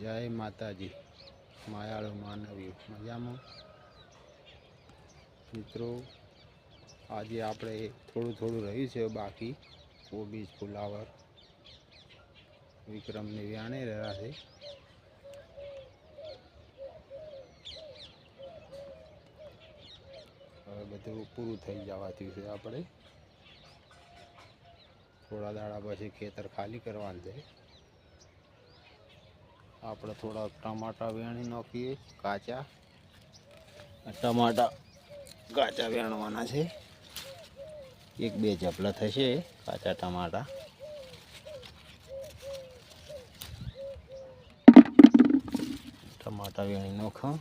જય માતાજી. માયાળુ માનવી મજામાં? મિત્રો, આજે આપણે થોડું થોડું રહ્યું છે બાકી. કોબીજ ફુલાવર. વિક્રમને વ્યાણે રહ્યા છે. હવે બધું પૂરું થઈ જવાથી છે આપણે. થોડા દાડા પછી ખેતર ખાલી કરવાનું છે. આપણે થોડા ટમાટા વેણી નાખીએ, કાચા. ટમાટા કાચા વેણવાના છે. એક બે ચપલા થશે કાચા ટમાટા. ટમાટા વેણી નાખો.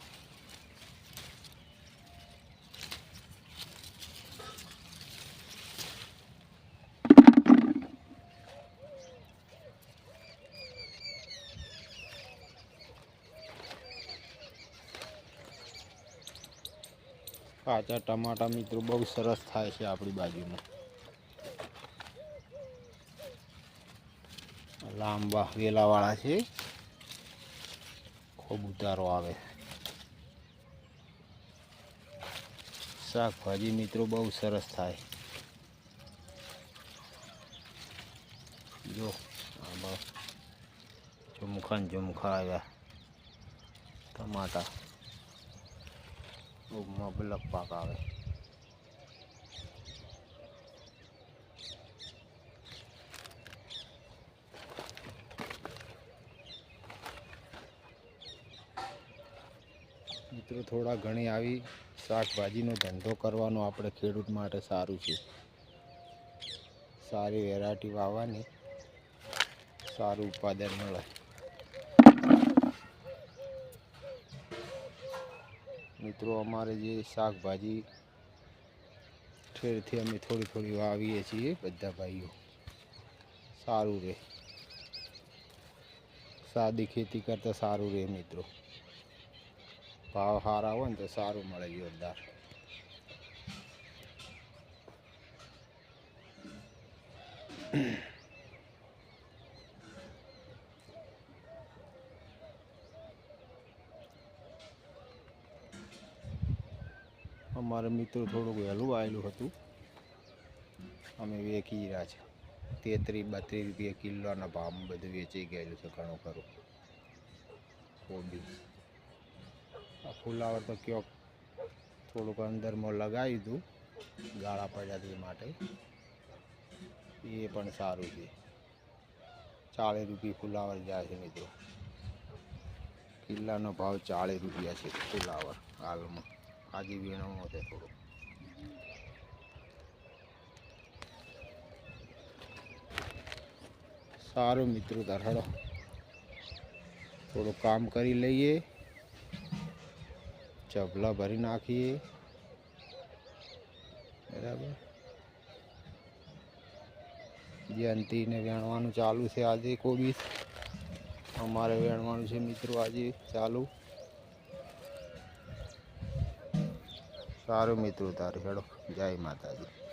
કાચા ટમાટા મિત્રો બહુ સરસ થાય છે આપણી બાજુમાં. લાંબા વેલાવાળા છે. ખૂબ ઉતારો આવે. શાકભાજી મિત્રો બહુ સરસ થાય. જો ઝુમખા ઝુમખા આવ્યા. ટમાટા. બહુ મબલક પાક આવે. મિત્રો, થોડા ઘણી આવી શાકભાજીનો ધંધો કરવાનો આપણે ખેડૂત માટે સારું છે. સારી વેરાયટી વાવવાની સારું ઉત્પાદન મળે. મિત્રો, અમારે જે શાકભાજી ઠેરથી અમે થોડી થોડી વાવીએ છીએ બધા ભાઈઓ. સારું રહે સાદી ખેતી કરતાં સારું રહે મિત્રો. ભાવ સારા હોય ને તો સારું મળે જોરદાર અમારે મિત્રો થોડુંક વહેલું આવેલું હતું. અમે વેચી રહ્યા છે. તેત્રીસ બત્રીસ રૂપિયા કિલોના ભાવમાં બધું વેચી ગયેલું છે ઘણું ખરું. કોબી આ ફુલાવર તો ક્યાંક થોડુંક અંદરમાં લગાવી દઉં ગાળા પડ્યા માટે. એ પણ સારું છે. ચાળીસ રૂપિયા ફુલાવર જાય છે મિત્રો. કિલ્લાનો ભાવ ચાળીસ રૂપિયા છે ફુલાવર હાલમાં. આજે વીણવાનું છે થોડું. સારું મિત્રો ધરાડો થોડું કામ કરી લઈએ. ચપલા ભરી નાખીએ. બરાબર. જયંતીને વેણવાનું ચાલુ છે આજે કોબીસ અમારે વેણવાનું છે મિત્રો આજે ચાલુ. સારું મિત્રો તારું હેડો. જય માતાજી.